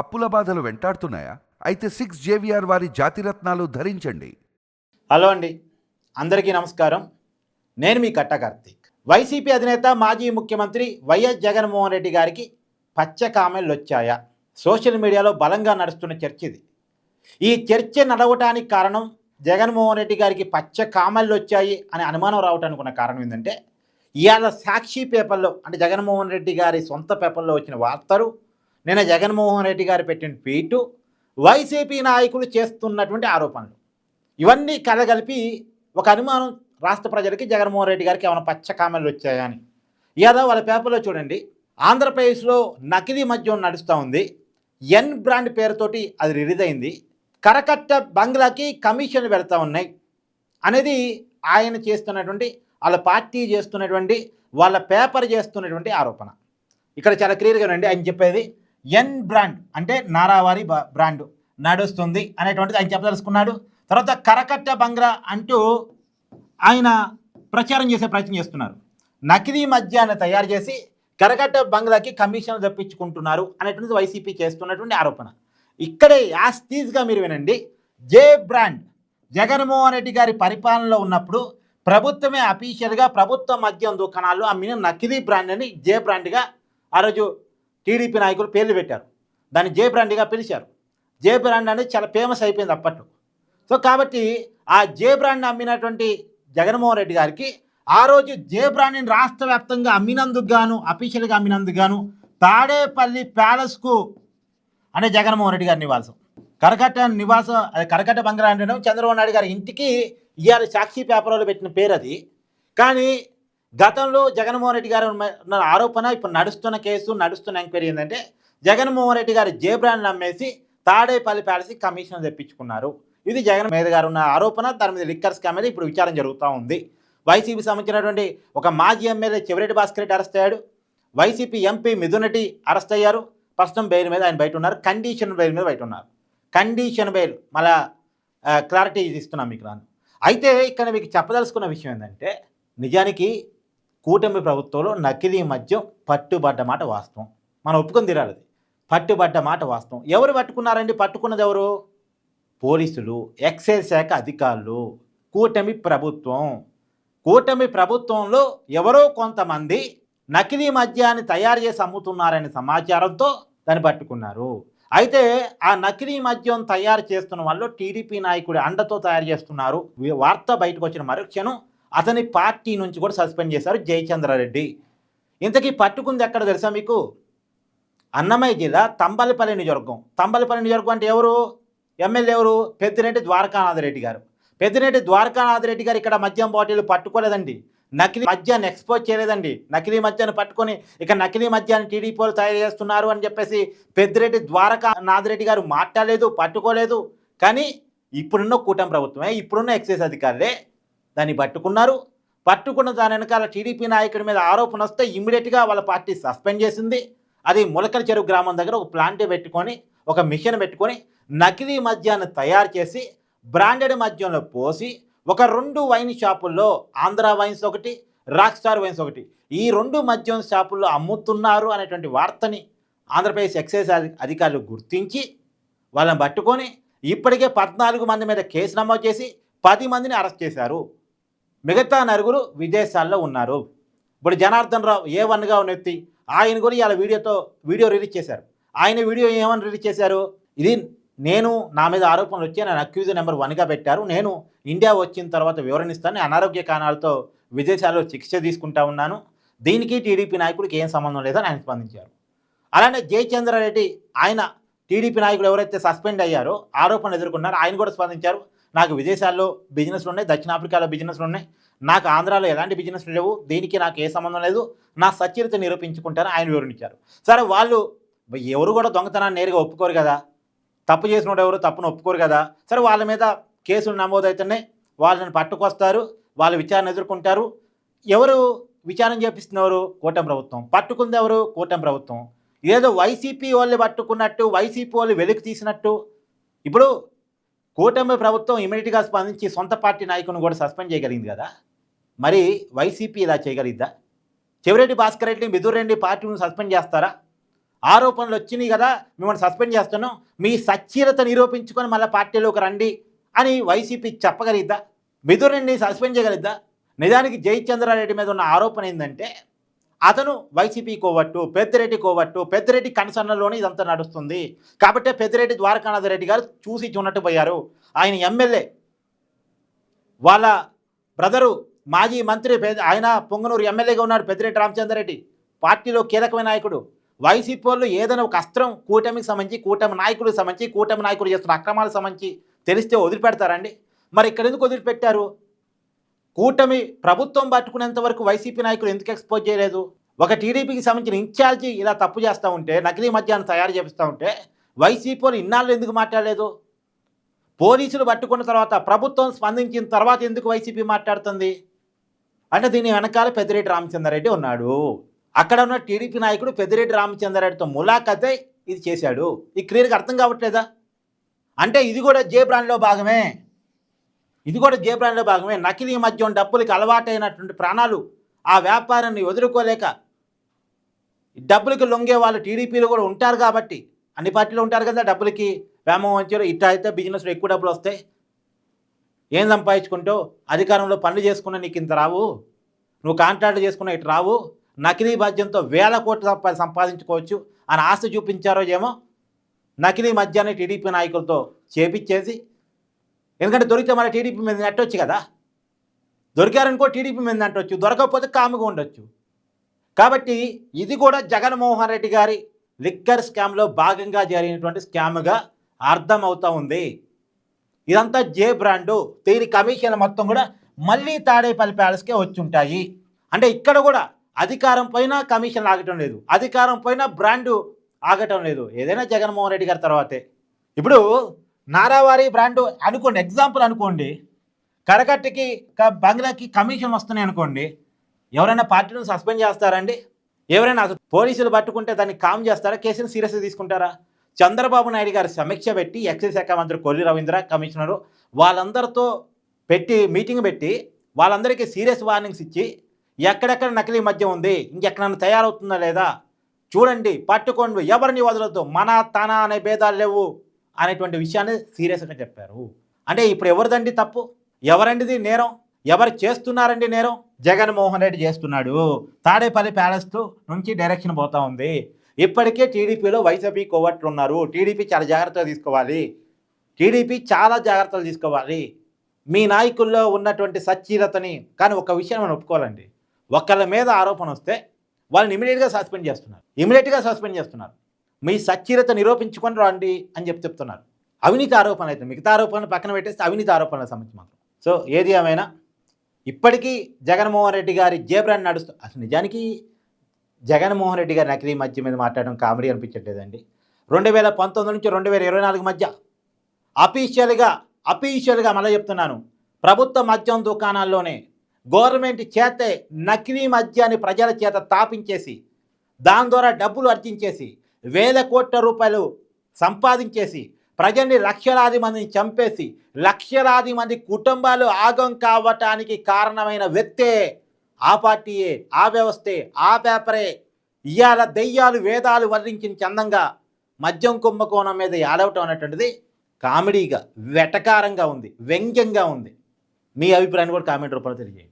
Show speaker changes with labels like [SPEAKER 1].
[SPEAKER 1] అప్పుల బాధలు వెంటాడుతున్నాయా? అయితే సిక్స్ జేవిఆర్ వారి జాతిరత్నాలు ధరించండి.
[SPEAKER 2] హలో అండి. అందరికీ నమస్కారం. నేను మీ కట్ట కార్తీక్. వైసీపీ అధినేత మాజీ ముఖ్యమంత్రి వైఎస్ జగన్మోహన్ రెడ్డి గారికి పచ్చ కామెంట్లు వచ్చాయా? సోషల్ మీడియాలో బలంగా నడుస్తున్న చర్చ ఇది. ఈ చర్చ నడవటానికి కారణం జగన్మోహన్ రెడ్డి గారికి పచ్చ కామెళ్ళు వచ్చాయి అనే అనుమానం రావటానికి ఉన్న కారణం ఏంటంటే ఇవాళ సాక్షి పేపర్లో అంటే జగన్మోహన్ రెడ్డి గారి సొంత పేపర్లో వచ్చిన వార్తలు నిన్న జగన్మోహన్ రెడ్డి గారు పెట్టిన ట్వీటు వైసీపీ నాయకులు చేస్తున్నటువంటి ఆరోపణలు. ఇవన్నీ కలగలిపి ఒక అనుమానం రాష్ట్ర ప్రజలకి జగన్మోహన్ రెడ్డి గారికి ఏమైనా పచ్చ కామెలు వచ్చాయా అని. వాళ్ళ పేపర్లో చూడండి. ఆంధ్రప్రదేశ్లో నకిలీ మద్యం నడుస్తూ ఉంది. ఎన్ బ్రాండ్ పేరుతోటి అది రిలీజ్ అయింది. కరకట్ట బంగ్లాకి కమిషన్లు పెడతా ఉన్నాయి. అనేది ఆయన చేస్తున్నటువంటి వాళ్ళ పార్టీ చేస్తున్నటువంటి వాళ్ళ పేపర్ చేస్తున్నటువంటి ఆరోపణ. ఇక్కడ చాలా క్లియర్గా ఉండండి. ఆయన చెప్పేది ఎన్ బ్రాండ్ అంటే నారావారి బ- బ్రాండ్ నడుస్తుంది అనేటువంటిది ఆయన చెప్పదలుచుకున్నాడు. తర్వాత కరకట్ట బంగ్లా అంటూ ఆయన ప్రచారం చేసే ప్రయత్నం చేస్తున్నారు. నకిలీ మద్యాన్ని తయారు చేసి కరకట్ట బంగ్లాకి కమిషన్ తెప్పించుకుంటున్నారు అనేటువంటిది వైసీపీ చేస్తున్నటువంటి ఆరోపణ. ఇక్కడే యాస్టీజ్గా మీరు వినండి. జే బ్రాండ్ జగన్మోహన్ రెడ్డి గారి పరిపాలనలో ఉన్నప్పుడు ప్రభుత్వమే అఫీషియల్గా ప్రభుత్వ మద్యం దుకాణాలు అమ్మిన నకిలీ బ్రాండ్ అని జే బ్రాండ్గా ఆ రోజు టీడీపీ నాయకులు పేర్లు పెట్టారు. దాన్ని జే బ్రాండ్గా పిలిచారు. జే బ్రాండ్ అనేది చాలా ఫేమస్ అయిపోయింది అప్పట్లో. సో కాబట్టి ఆ జే బ్రాండ్ అమ్మినటువంటి జగన్మోహన్ రెడ్డి గారికి ఆ రోజు జే బ్రాండ్ని రాష్ట్ర వ్యాప్తంగా అమ్మినందుకు గాను అఫీషియల్గా అమ్మినందుకు గాను తాడేపల్లి ప్యాలెస్కు అంటే జగన్మోహన్ రెడ్డి గారి నివాసం. కరకట్ట నివాసం అది కరకట్ట బంగ్లా అంటే చంద్రబాబు నాయుడు గారి ఇంటికి ఇవాళ సాక్షి పేపర్లో పెట్టిన పేరు అది కానీ గతంలో జగన్మోహన్ రెడ్డి గారు ఉన్న- ఆరోపణ ఇప్పుడు నడుస్తున్న కేసు నడుస్తున్న ఎంక్వైరీ ఏంటంటే జగన్మోహన్ రెడ్డి గారు జే నమ్మేసి తాడేపల్లి ప్యాలెస్కి కమిషన్ తెప్పించుకున్నారు. ఇది జగన్ మీద గారు ఉన్న ఆరోపణ దాని మీద లిక్కర్స్ స్కామ్ మీద ఇప్పుడు విచారణ జరుగుతూ ఉంది. వైసీపీ సంబంధించినటువంటి ఒక మాజీ ఎమ్మెల్యే చెవిరెడ్డి భాస్కర్ రెడ్డి అరెస్ట్ అయ్యాడు. YCP MP Mithun Reddy arrest అయ్యారు. ప్రస్తుతం బెయిల్ మీద ఆయన బయట ఉన్నారు. కండిషన్ బెయిల్ మీద బయట ఉన్నారు. కండిషన్ బెయిల్ మళ్ళా క్లారిటీ ఇస్తున్నాం మీకు రాను. అయితే ఇక్కడ మీకు చెప్పదలుచుకున్న విషయం ఏంటంటే నిజానికి కూటమి ప్రభుత్వంలో నకిలీ మద్యం పట్టుబడ్డ మాట వాస్తవం. మనం ఒప్పుకొని తిరాలి అది. పట్టుబడ్డ మాట వాస్తవం. ఎవరు పట్టుకున్నారండి? పట్టుకున్నది ఎవరు? పోలీసులు ఎక్సైజ్ శాఖ అధికారులు కూటమి ప్రభుత్వం. కూటమి ప్రభుత్వంలో ఎవరో కొంతమంది నకిలీ మద్యాన్ని తయారు చేసి అమ్ముతున్నారనే సమాచారంతో దాన్ని పట్టుకున్నారు. అయితే ఆ నకిలీ మద్యం తయారు చేస్తున్న వాళ్ళు టీడీపీ నాయకుడి అండతో తయారు చేస్తున్నారు. వార్త బయటకు వచ్చిన మరుక్షణం అతని పార్టీ నుంచి కూడా సస్పెండ్ చేశారు జయచంద్రారెడ్డి. ఇంతకీ పట్టుకుంది ఎక్కడ తెలుసా మీకు? అన్నమయ్య జిల్లా తంబలపల్లి నియోజకవర్గం. తంబలపల్లి నియోజకవర్గం అంటే ఎవరు? ఎమ్మెల్యే ఎవరు? పెద్దిరెడ్డి ద్వారకానాథరెడ్డి గారు. పెద్దిరెడ్డి ద్వారకానాథరెడ్డి గారు ఇక్కడ మద్యం బాటిల్ పట్టుకోలేదండి. నకిలీ మద్యాన్ని ఎక్స్పోజ్ చేయలేదండి. నకిలీ మద్యాన్ని పట్టుకొని ఇక నకిలీ మద్యాన్ని టీడీపీ వాళ్ళు తయారు చేస్తున్నారు అని చెప్పేసి పెద్దిరెడ్డి ద్వారకా నాథరెడ్డి గారు మాట్లాడలేదు పట్టుకోలేదు. కానీ ఇప్పుడున్న కూటమి ప్రభుత్వమే ఇప్పుడున్న ఎక్సైజ్ అధికారులే దాన్ని పట్టుకున్నారు. పట్టుకున్న దాని వెనకాల టీడీపీ నాయకుడి మీద ఆరోపణ వస్తే ఇమ్మీడియట్గా వాళ్ళ పార్టీ సస్పెండ్ చేసింది. అది ములకల చెరువు గ్రామం దగ్గర ఒక ప్లాంట్ పెట్టుకొని ఒక మిషన్ పెట్టుకొని నకిలీ మద్యాన్ని తయారు చేసి బ్రాండెడ్ మద్యంలో పోసి ఒక రెండు వైన్ షాపుల్లో ఆంధ్ర వైన్స్ ఒకటి రాక్ స్టార్ వైన్స్ ఒకటి ఈ రెండు మద్యం షాపుల్లో అమ్ముతున్నారు అనేటువంటి వార్తని ఆంధ్రప్రదేశ్ ఎక్సైజ్ అధికారులు గుర్తించి వాళ్ళని పట్టుకొని ఇప్పటికే పద్నాలుగు మంది మీద కేసు నమోదు చేసి పది మందిని అరెస్ట్ చేశారు. మిగతా నలుగురు విదేశాల్లో ఉన్నారు. ఇప్పుడు జనార్దన్ రావు ఏ వన్గా ఉన్న వ్యక్తి ఆయన కూడా ఇలా వీడియోతో వీడియో రిలీజ్ చేశారు. ఆయన వీడియో ఏమని రిలీజ్ చేశారు? ఇది నేను నా మీద ఆరోపణలు వచ్చి నన్ను అక్యూజ్ నెంబర్ వన్గా పెట్టారు. నేను ఇండియా వచ్చిన తర్వాత వివరణిస్తాను. అనారోగ్య కారణాలతో విదేశాల్లో చికిత్స తీసుకుంటా ఉన్నాను. దీనికి టీడీపీ నాయకుడికి ఏం సంబంధం లేదని ఆయన స్పందించారు. అలానే జయచంద్రారెడ్డి ఆయన టీడీపీ నాయకులు ఎవరైతే సస్పెండ్ అయ్యారో ఆరోపణలు ఎదుర్కొన్నారో ఆయన కూడా స్పందించారు. నాకు విదేశాల్లో బిజినెస్లు ఉన్నాయి దక్షిణాఫ్రికాలో బిజినెస్లు ఉన్నాయి. నాకు ఆంధ్రాలో ఎలాంటి బిజినెస్లు లేవు దీనికి నాకు ఏ సంబంధం లేదు నా సచరిత నిరూపించుకుంటారని ఆయన వివరించారు సరే వాళ్ళు ఎవరు కూడా దొంగతనాన్ని నేరుగా ఒప్పుకోరు కదా. తప్పు చేసినోడు ఎవరు తప్పును ఒప్పుకోరు కదా. సరే వాళ్ళ మీద కేసులు నమోదవుతున్నాయి వాళ్ళని పట్టుకొస్తారు వాళ్ళు విచారణ ఎదుర్కొంటారు. ఎవరు విచారణ చేపిస్తున్నవారు? కూటమి ప్రభుత్వం. పట్టుకుంది ఎవరు? కూటమి ప్రభుత్వం. ఏదో వైసీపీ వాళ్ళు పట్టుకున్నట్టు వైసీపీ వాళ్ళు వెలికి తీసినట్టు. ఇప్పుడు కూటమి ప్రభుత్వం ఇమీడియట్గా స్పందించి సొంత పార్టీ నాయకుని కూడా సస్పెండ్ చేయగలిగింది కదా? మరి వైసీపీ ఇలా చేయగలిద్దా చెవిరెడ్డి భాస్కర్ రెడ్డి మిథున్ రెడ్డి పార్టీని సస్పెండ్ చేస్తారా? ఆరోపణలు వచ్చినాయి కదా మిమ్మల్ని సస్పెండ్ చేస్తున్నాం మీ సచ్చీలత నిరూపించుకొని మళ్ళీ పార్టీలోకి రండి అని వైసీపీ చెప్పగలిద్దా మిథున్ రెడ్డిని సస్పెండ్ చేయగలిద్దా నిజానికి జయచంద్రారెడ్డి మీద ఉన్న ఆరోపణ ఏంటంటే అతను వైసీపీ కోవట్టు పెద్దిరెడ్డి కోవట్టు పెద్దిరెడ్డి కన్సర్న్లోనే ఇదంతా నడుస్తుంది. కాబట్టి పెద్దిరెడ్డి ద్వారకానాథ రెడ్డి గారు చూసి చూనట్టు పోయారు ఆయన ఎమ్మెల్యే. వాళ్ళ బ్రదరు మాజీ మంత్రి ఆయన పొంగనూరు ఎమ్మెల్యేగా ఉన్నాడు పెద్దిరెడ్డి రామచంద్రరెడ్డి. పార్టీలో కీలకమైన నాయకుడు. వైసీపీ వాళ్ళు ఏదైనా ఒక అస్త్రం కూటమికి సంబంధించి కూటమి నాయకుడికి సంబంధించి కూటమి నాయకుడు చేస్తున్న అక్రమాలకు సంబంధించి తెలిస్తే వదిలిపెడతారండి. మరి ఇక్కడ ఎందుకు వదిలిపెట్టారు? కూటమి ప్రభుత్వం పట్టుకునేంత వరకు వైసీపీ నాయకులు ఎందుకు ఎక్స్పోజ్ చేయలేదు? ఒక టీడీపీకి సంబంధించిన ఇన్ఛార్జి ఇలా తప్పు చేస్తూ ఉంటే నకిలీ మద్యాన్ని తయారు చేపిస్తూ ఉంటే వైసీపీ ఇన్నాళ్ళు ఎందుకు మాట్లాడలేదు? పోలీసులు పట్టుకున్న తర్వాత ప్రభుత్వం స్పందించిన తర్వాత ఎందుకు వైసీపీ మాట్లాడుతుంది? అంటే దీని వెనకాల పెద్దిరెడ్డి రామచంద్రారెడ్డి ఉన్నాడు. అక్కడ ఉన్న టీడీపీ నాయకుడు పెద్దిరెడ్డి రామచంద్రారెడ్డితో ములాఖతే ఇది చేశాడు. ఈ క్లియర్గా అర్థం కావట్లేదా? అంటే ఇది కూడా జే బ్రాండ్లో భాగమే. ఇది కూడా జే భాగమే. నకిలీ మద్యం డబ్బులకి అలవాటైనటువంటి ప్రాణాలు ఆ వ్యాపారాన్ని ఎదుర్కోలేక డబ్బులకి లొంగే వాళ్ళు టీడీపీలో కూడా ఉంటారు కాబట్టి అన్ని పార్టీలు ఉంటారు కదా డబ్బులకి. వ్యామోహం వచ్చారు ఇట్లా అయితే బిజినెస్లో ఎక్కువ డబ్బులు వస్తాయి ఏం సంపాదించుకుంటూ అధికారంలో పనులు చేసుకున్నా నీకు ఇంత రావు. నువ్వు కాంట్రాక్ట్ చేసుకున్నా ఇటు రావు. నకిలీ మద్యంతో వేల కోట్లు సంపా సంపాదించుకోవచ్చు అని ఆశ చూపించారో ఏమో నకిలీ మద్యాన్ని టీడీపీ నాయకులతో చేపించేసి ఎందుకంటే దొరికితే మన టీడీపీ మీద నెట్టొచ్చు కదా. దొరికారనుకో టీడీపీ మీద నెట్టొచ్చు దొరకకపోతే కాముగా ఉండొచ్చు. కాబట్టి ఇది కూడా జగన్మోహన్ రెడ్డి గారి లిక్కర్ స్కామ్లో భాగంగా జరిగినటువంటి స్కామ్గా అర్థమవుతూ ఉంది. ఇదంతా జే బ్రాండు దీని కమిషన్ మొత్తం కూడా మళ్ళీ తాడేపల్లి ప్యాలెస్కే వచ్చుంటాయి. అంటే ఇక్కడ కూడా అధికారం పైన కమిషన్ ఆగటం లేదు అధికారం పైన బ్రాండు ఆగటం లేదు. ఏదైనా జగన్మోహన్ రెడ్డి గారి తర్వాతే. ఇప్పుడు నారావారి బ్రాండు అనుకోండి ఎగ్జాంపుల్ అనుకోండి కరకట్టకి క- బంగ్లాకి కమిషన్ వస్తున్నాయి అనుకోండి ఎవరైనా పార్టీని సస్పెండ్ చేస్తారండి? ఎవరైనా అసలు పోలీసులు పట్టుకుంటే దాన్ని కామ్ చేస్తారా? కేసుని సీరియస్గా తీసుకుంటారా? చంద్రబాబు నాయుడు గారు సమీక్ష పెట్టి ఎక్సైజ్ శాఖ మంత్రి కొల్లి రవీంద్ర కమిషనరు వాళ్ళందరితో పెట్టి మీటింగ్ పెట్టి వాళ్ళందరికీ సీరియస్ వార్నింగ్స్ ఇచ్చి ఎక్కడెక్కడ నకిలీ మధ్య ఉంది? ఇంకెక్కడన్నా తయారవుతుందా లేదా? చూడండి పట్టుకోండి ఎవరిని వదలొద్దు మన తన అనే భేదాలు లేవు. అనేటువంటి విషయాన్ని సీరియస్గా చెప్పారు. అంటే ఇప్పుడు ఎవరిదండి తప్పు? ఎవరండిది నేరం? ఎవరు చేస్తున్నారండి నేరం? జగన్మోహన్ రెడ్డి చేస్తున్నాడు. తాడేపల్లి ప్యాలెస్ నుంచి డైరెక్షన్ పోతా ఉంది. ఇప్పటికే టీడీపీలో వైసీపీ కోవట్లు ఉన్నారు టీడీపీ చాలా జాగ్రత్తగా తీసుకోవాలి. టీడీపీ చాలా జాగ్రత్తలు తీసుకోవాలి. మీ నాయకుల్లో ఉన్నటువంటి సచ్చీలతని కానీ ఒక విషయం మనం ఒప్పుకోవాలండి. ఒకళ్ళ మీద ఆరోపణ వస్తే వాళ్ళని ఇమీడియట్గా సస్పెండ్ చేస్తున్నారు. ఇమీడియట్గా సస్పెండ్ చేస్తున్నారు. మీ సచ్చీరత నిరూపించుకొని రండి అని చెప్పి చెప్తున్నారు. అవినీతి ఆరోపణలు అయితే మిగతా ఆరోపణలు పక్కన పెట్టేస్తే అవినీతి ఆరోపణల సంబంధించి మాత్రం. సో ఏది ఏమైనా ఇప్పటికీ జగన్మోహన్ రెడ్డి గారి జేబ్రాన్ నడుస్తూ అసలు నిజానికి జగన్మోహన్ రెడ్డి గారి నకిలీ మధ్య మీద మాట్లాడడం కామెడీ అనిపించట్లేదండి. రెండు వేల పంతొమ్మిది నుంచి రెండు వేల ఇరవై నాలుగు మధ్య అఫీషియల్గా అఫీషియల్గా మళ్ళీ చెప్తున్నాను. ప్రభుత్వ మద్యం దుకాణాల్లోనే గవర్నమెంట్ చేతే నకిలీ మద్యాన్ని ప్రజల చేత తాపించేసి దాని ద్వారా డబ్బులు అర్జించేసి వేల కోట్ల రూపాయలు సంపాదించేసి ప్రజల్ని లక్షలాది మందిని చంపేసి లక్షలాది మంది కుటుంబాలు ఆగం కావటానికి కారణమైన వ్యక్తే ఆ పార్టీయే ఆ వ్యవస్థే ఆ పేపరే. ఇవాళ దెయ్యాలు వేదాలు వర్ణించిన చందంగా మద్యం కుంభకోణం మీద ఏడవటం అనేటువంటిది కామెడీగా వెటకారంగా ఉంది వ్యంగ్యంగా ఉంది. మీ అభిప్రాయాన్ని కూడా కామెంట్ రూపంలో తెలియజేయండి.